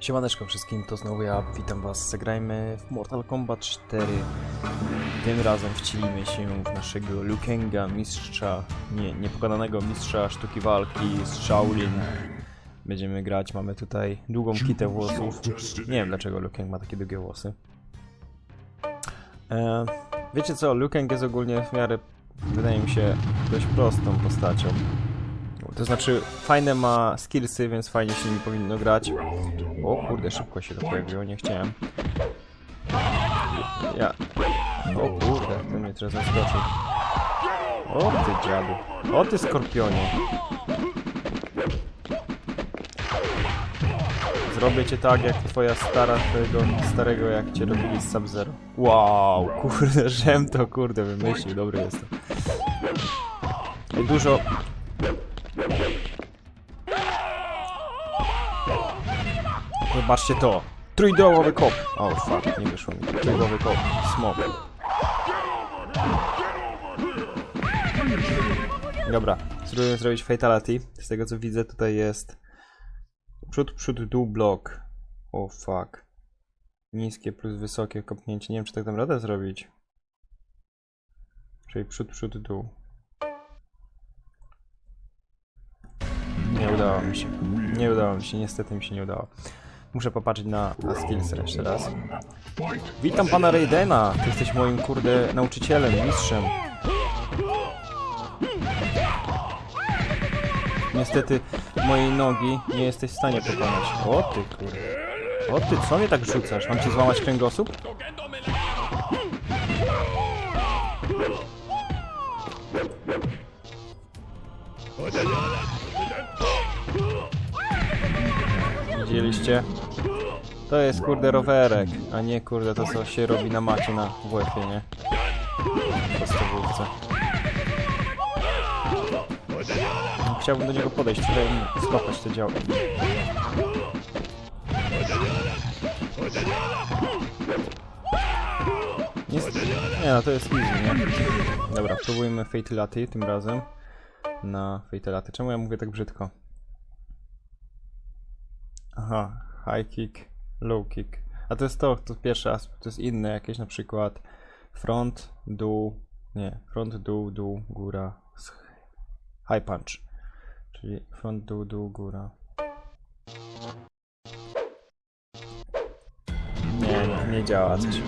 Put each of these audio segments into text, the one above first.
Siemaneczko wszystkim, to znowu ja, witam was, zagrajmy w Mortal Kombat 4 Tym razem wcilimy się w naszego Lukenga, mistrza, nie, niepokonanego mistrza sztuki walki z Shaolin. Będziemy grać, mamy tutaj długą kitę włosów. Nie wiem dlaczego Lukeng ma takie długie włosy. E, Wiecie co, Lukeng jest ogólnie w miarę, wydaje mi się, dość prostą postacią to znaczy, fajne ma skillsy, więc fajnie się nimi powinno grać. O kurde, szybko się to pojawiło, nie chciałem. Ja... O kurde, to mnie teraz zaskoczył. O ty dziadu. O ty skorpionie. Zrobię cię tak, jak twoja stara, twojego starego, jak cię robili z Sub-Zero. Wow, kurde, żem to kurde wymyślił, dobry jestem. I dużo Zobaczcie to. Trójdołowy kop. O fuck, nie wyszło mi. Trójdołowy kop. Smok. Dobra, spróbuję zrobić fatality. Z tego co widzę tutaj jest przód, przód, dół, blok. O fuck. Niskie plus wysokie kopnięcie. Nie wiem czy tak dam radę zrobić. Czyli przód, przód, dół. Nie udało mi się. Nie udało mi się, niestety mi się nie udało. Muszę popatrzeć na, na skills jeszcze raz. Witam pana Raidena! Ty jesteś moim kurde nauczycielem, mistrzem. Niestety mojej nogi nie jesteś w stanie pokonać. O ty kurde. O ty, co mnie tak rzucasz? Mam ci złamać kręgosłup? Widzieliście? To jest kurde rowerek, a nie kurde to co się robi na macie na WF-ie, nie? Podstawówce. No, Chciałbym do niego podejść, i skopać to działo. Jest... Nie no, to jest easy, nie? Dobra, próbujmy Fatality tym razem. Na Fatality. Czemu ja mówię tak brzydko? Aha, high kick, low kick. A to jest to, to pierwszy aspekt, to jest inne jakieś na przykład front, dół, nie, front, dół, dół, góra, high punch. Czyli front, dół, dół, góra. Nie, nie, nie działa coś.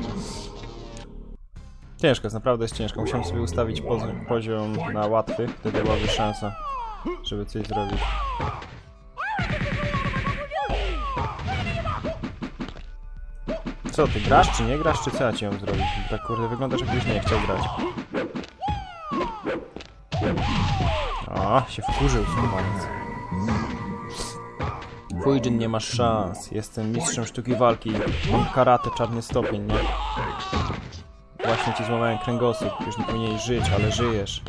Ciężko jest, naprawdę jest ciężko. Musiałem sobie ustawić poziom, poziom na łatwy, wtedy byłaby szansa, żeby coś zrobić. Co ty, grasz czy nie grasz, czy co ja ci mam zrobić? Tak kurde, wyglądasz jakbyś nie chciał grać. O, się wkurzył skubaniec. Fujin, nie masz szans. Jestem mistrzem sztuki walki. Mam karate, czarny stopień, nie? Właśnie ci złamałem kręgosłup. Już nie powinieneś żyć, ale żyjesz.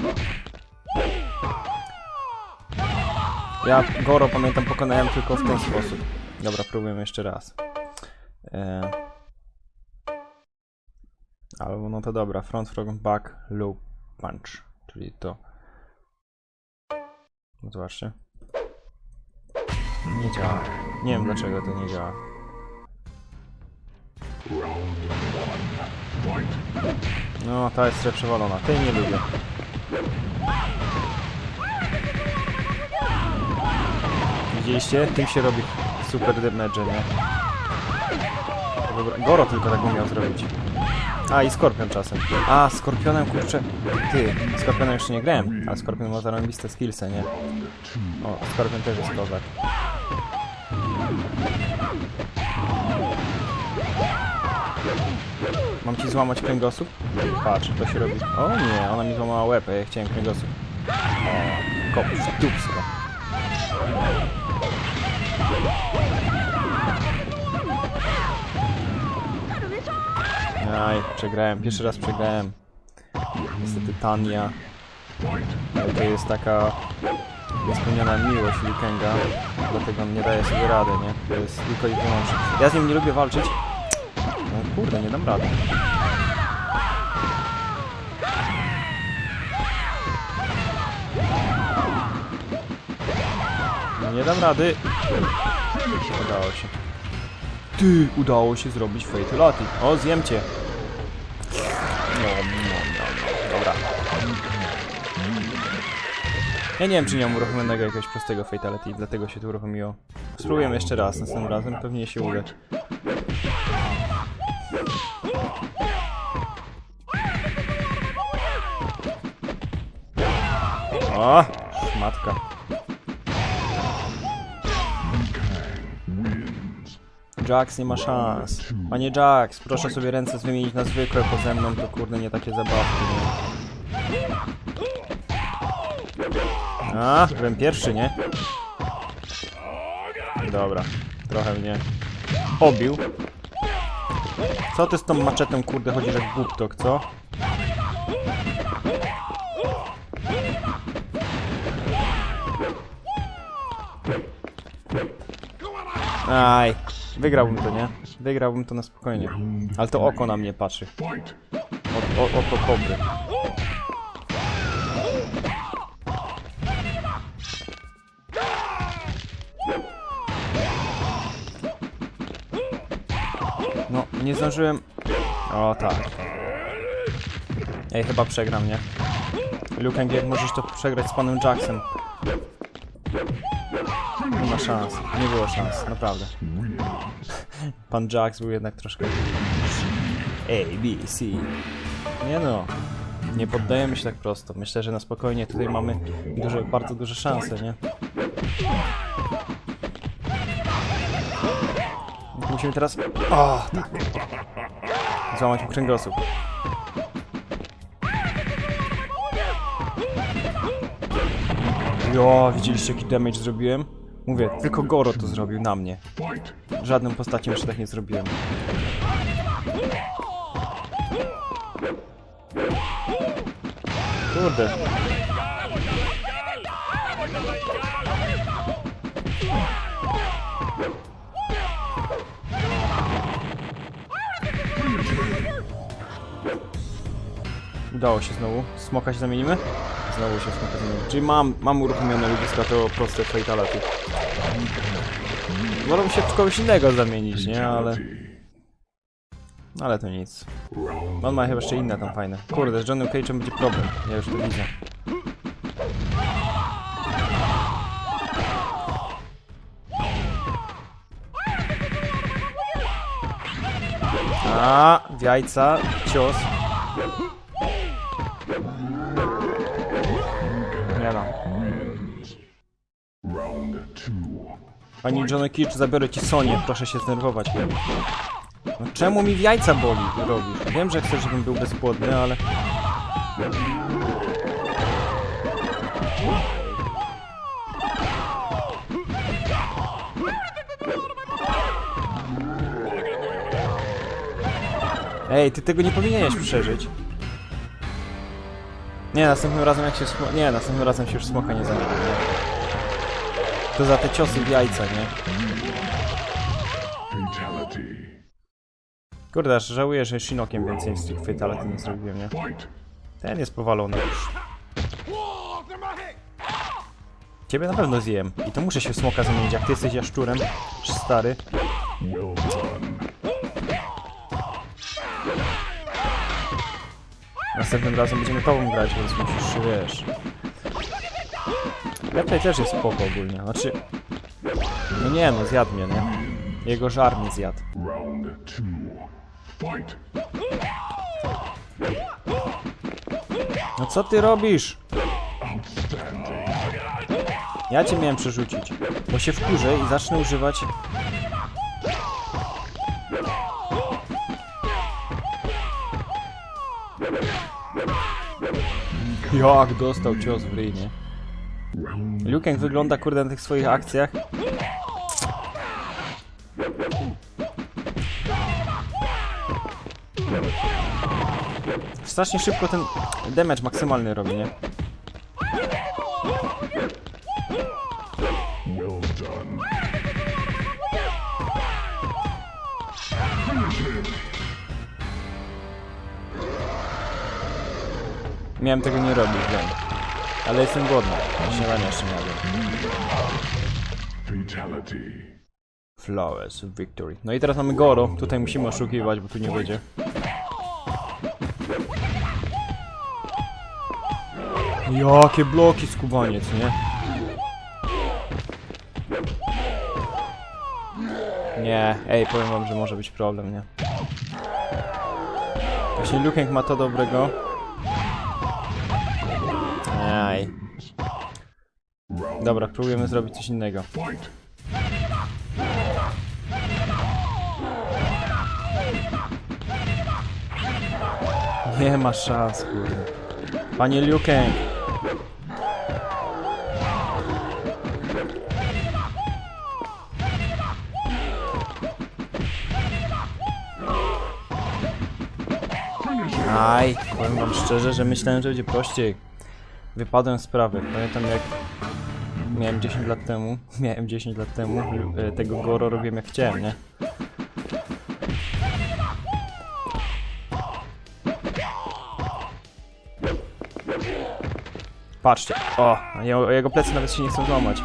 Ja Goro pamiętam pokonałem tylko w ten sposób. Dobra, próbujemy jeszcze raz. Eee... Albo no to dobra, front, front, back, low punch, czyli to. No zobaczcie. Nie działa. Nie wiem dlaczego to nie działa. No, ta jest przewalona. Tej nie lubię. Widzieliście? Tym się robi super damage, nie? Goro tylko tak umiał zrobić. A i Skorpion czasem. A, Skorpionem kurczę. Ty, Skorpionem jeszcze nie grałem, a Skorpion ma zarąbiste skillsy, nie? O, Skorpion też jest kozak. Mam ci złamać kręgosłup? Patrz, to się robi. O nie, ona mi złamała łeb, ja chciałem kręgosłup. O, kop w dupsko. Aj, przegrałem, pierwszy raz przegrałem. Niestety Tania. Ale to jest taka niespełniona miłość Likenga, dlatego nie daje sobie rady, nie? To jest tylko i wyłącznie. Ja z nim nie lubię walczyć. No kurde, nie dam rady. Nie dam rady. Udało się. Ty, udało się zrobić Fatality. O, zjem cię. No, no, no. Dobra. Ja nie wiem, czy nie mam uruchomionego jakiegoś prostego Fatality, dlatego się tu uruchomiło. Spróbujemy jeszcze raz, następnym razem pewnie się uda. O, szmatka. Jax nie ma szans. Panie Jax, proszę sobie ręce wymienić na zwykłe, bo ze mną to kurde nie takie zabawki. Nie? A, byłem pierwszy, nie? Dobra, trochę mnie pobił. Co ty z tą maczetą kurde chodzisz jak głuptok, co? Aj, wygrałbym to, nie? Wygrałbym to na spokojnie. Ale to oko na mnie patrzy. O, o, oko kobry. No, nie zdążyłem... O, tak. Ej, chyba przegram, nie? Luke, jak możesz to przegrać z panem Jacksem? Nie ma szans. Nie było szans, naprawdę. Pan Jax był jednak troszkę... A, B, C. Nie no. Nie poddajemy się tak prosto. Myślę, że na spokojnie tutaj mamy duże, bardzo duże szanse, nie? Musimy teraz... O, tak. Złamać mu kręgosłup. Jo, widzieliście jaki damage zrobiłem? Mówię, tylko Goro to zrobił na mnie. Żadną postacią jeszcze tak nie zrobiłem. Kurde. Udało się znowu. Smoka się zamienimy? Znowu się smoka zamienimy. Czyli mam, mam uruchomione ludziska to proste fatality. Wolę się w kogoś innego zamienić, nie? Ale... Ale to nic. On ma chyba jeszcze inne tam fajne. Kurde, z Johnnym Cage'em będzie problem. Ja już to widzę. A, w jajca, cios. Pani Johnny Cage, zabiorę ci Sonię, proszę się zdenerwować. No czemu mi w jajca boli robisz? Wiem, że chcesz, żebym był bezpłodny, ale... Ej, ty tego nie powinieneś przeżyć. Nie, następnym razem jak się. Nie, następnym razem się już smoka nie nie? To za te ciosy w jajca, nie? Kurde, aż żałuję, że Shinokiem więcej tych fatality nie zrobiłem, nie? Ten jest powalony już. Ciebie na pewno zjem. I to muszę się w smoka zamienić, jak ty jesteś jaszczurem, stary. Następnym razem będziemy tobą grać, więc musisz, wiesz... Lepiej też jest spoko ogólnie, znaczy... No nie no, zjadł mnie, nie? Jego żar mnie zjadł. No co ty robisz? Ja cię miałem przerzucić, bo się wkurzę i zacznę używać... Jak dostał cios w ryj, nie? Luke wygląda kurde na tych swoich akcjach. Strasznie szybko ten damage maksymalny robi, nie? Miałem tego nie robić, wiem. Ale jestem głodny. Śniadania jeszcze nie jadłem. Flawless Victory. No i teraz mamy Goro. Tutaj musimy oszukiwać, bo tu nie będzie. Jakie bloki skubaniec, nie? Nie, ej, powiem wam, że może być problem, nie? Właśnie Luke ma to dobrego. Dobra, próbujemy zrobić coś innego. Nie ma szans, kurde. Panie Liu Kang. Aj, powiem wam szczerze, że myślałem, że będzie prościej. Wypadłem z sprawy. Pamiętam jak miałem 10 lat temu, miałem 10 lat temu, e, tego Goro robiłem jak chciałem, nie? Patrzcie, o, jego, jego plecy nawet się nie chcą złamać.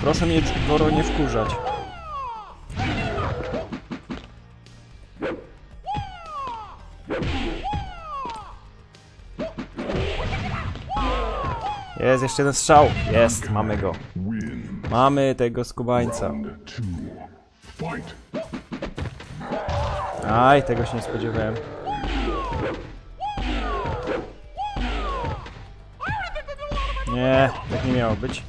Proszę mnie, Goro, nie wkurzać. Jest, jeszcze jeden strzał. Jest, mamy go. Mamy tego skubańca. Aj, tego się nie spodziewałem. Nie, tak nie miało być.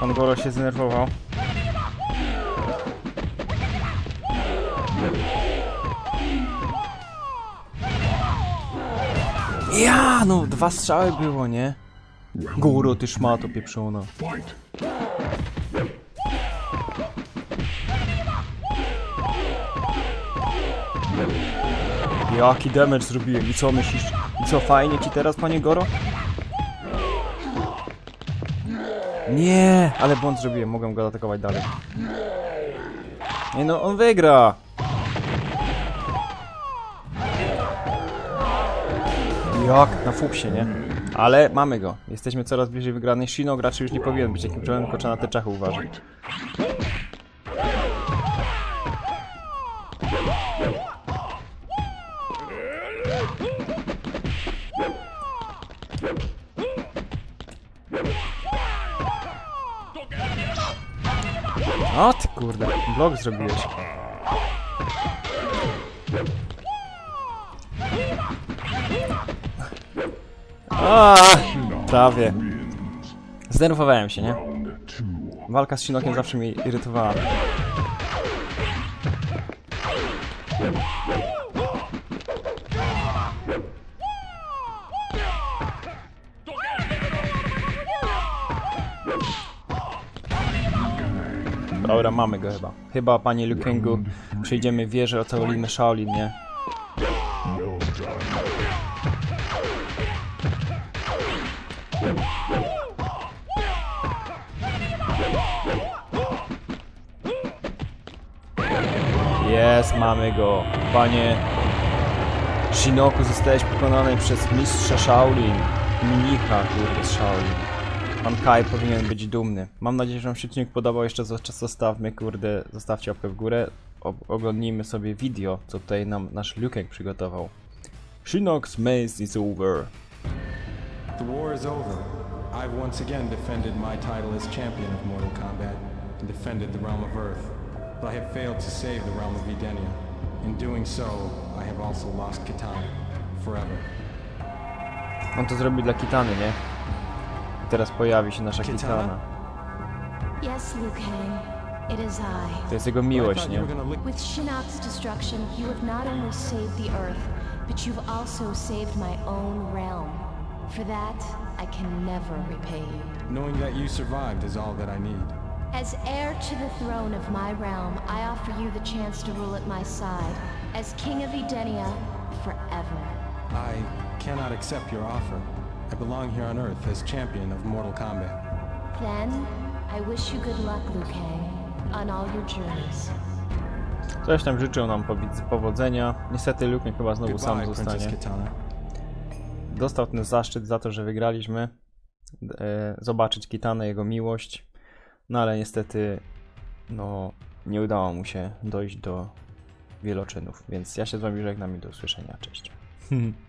Pan Goro się zdenerwował. Ja, no dwa strzały było, nie? Goro, ty szmato pieprzona. Jaki damage zrobiłem i co myślisz? I co, fajnie ci teraz, panie Goro? Nie, ale błąd zrobiłem, mogę go atakować dalej. Nie no, on wygra! Jak na fuksie, nie? Ale mamy go. Jesteśmy coraz bliżej wygranej. Shino raczej już nie powinien być takim problemem, tylko trzeba na te czachy uważać. O ty kurde, blok zrobiłeś. A, prawie. Zdenerwowałem się, nie? Walka z Shinokiem zawsze mnie irytowała. Dobra, mamy go chyba. Chyba, panie Liu Kangu, przejdziemy wieżę, ocalimy Shaolin, nie? Jest, mamy go. Panie Shinoku, zostałeś pokonany przez mistrza Shaolin. Mnicha, kurde, z Shaolin. Pan Kai powinien być dumny. Mam nadzieję, że wam się odcinek podobał. Jeszcze za- zostawmy, kurde, zostawcie łapkę w górę. O, oglądnijmy sobie video, co tutaj nam nasz Liukek przygotował. Shinox Maze is over. The war is over. I've once again defended my title as champion of Mortal Kombat and defended the realm of Earth. But I have failed to save the realm of Edenia. In doing so, I have also lost Kitana forever. On to zrobił dla Kitany, nie? I teraz pojawi się nasza Kitana? Kitana. Yes, Liu Kang, it is I. To jest jego miłość, nie? With Shinnok's destruction, you have not only saved the Earth, but you've also saved my own realm. For that, I can never repay you. Knowing that you survived is all that I need. As heir to the throne of my realm, I offer you the chance to rule at my side, as King of Edenia, forever. I cannot accept your offer. I belong here on Earth as champion of Mortal Kombat. Then, I wish you good luck, Liu Kang, on all your journeys. Coś tam życzył nam powodzenia. Niestety Luke chyba znowu sam Goodbye, zostanie. Princess Kitana. dostał ten zaszczyt za to, że wygraliśmy. E, zobaczyć Kitanę, jego miłość. No ale niestety, no, nie udało mu się dojść do wieloczynów. Więc ja się z wami żegnam i do usłyszenia. Cześć.